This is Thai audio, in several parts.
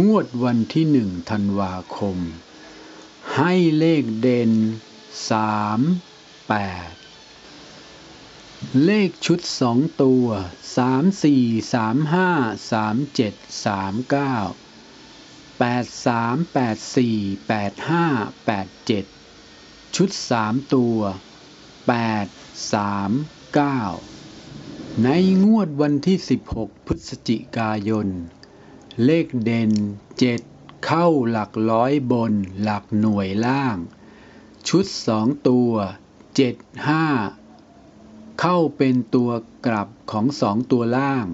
งวดวันที่หนึ่งธันวาคม ให้เลขเด่นสามแปดเลขชุดสองตัวสามสี่สามห้าสามเจ็ดสามเก้าแปดสามแปดสี่แปดห้าแปดเจ็ดชุดสามตัวแปดสามเก้าในงวดวันที่16พฤศจิกายน เลขเด่น 7 เข้าหลักร้อยบนหลักหน่วยล่าง ชุด 2 ตัว 7 5 เข้าเป็นตัวกลับของ 2 ตัวล่าง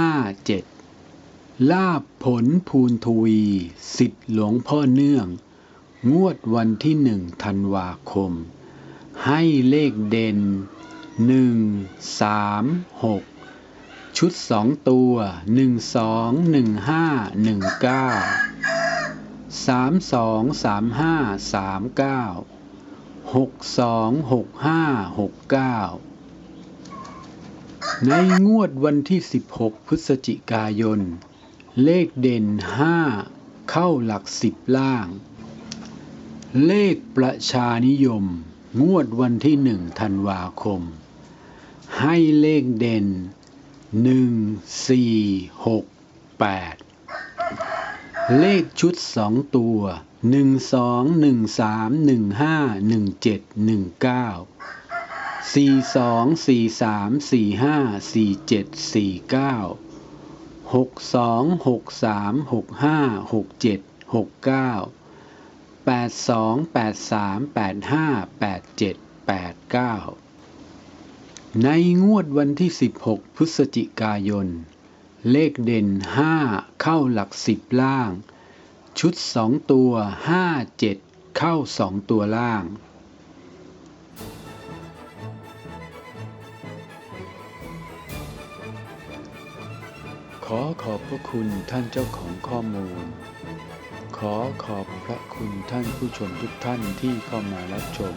5 7 ลาบผลภูนทวี สิทธิหลวงพ่อเนื่อง งวดวันที่1ธันวาคม ให้เลขเด่นหนึ่งสามหก ชุดสองตัวหนึ่งสองหนึ่งห้าหนึ่งเก้าสามสองสามห้าสามเก้าหกสองหกห้าหกเก้าในงวดวันที่สิบหกพฤศจิกายน เลขเด่นห้าเข้าหลักสิบล่าง เลขประชานิยม งวดวันที่หนึ่งธันวาคม ให้เลขเด่น หนึ่งสี่หกแปดเลขชุดสองตัวหนึ่งสองหนึ่งสามหนึ่งห้าหนึ่งเจ็ดหนึ่งเก้าสี่สองสี่สามสี่ห้าสี่เจ็ดสี่เก้าหกสองหกสามหกห้าหกเจ็ดหกเก้าแปดสองแปดสามแปดห้าแปดเจ็ดแปดเก้า ในงวดวันที่ 16 พฤศจิกายน เลขเด่น 5 เข้าหลักสิบล่าง ชุด 2 ตัว 5 7 เข้า 2 ตัวล่าง ขอขอบพระคุณท่านเจ้าของข้อมูล ขอขอบพระคุณท่านผู้ชมทุกท่านที่เข้ามารับชม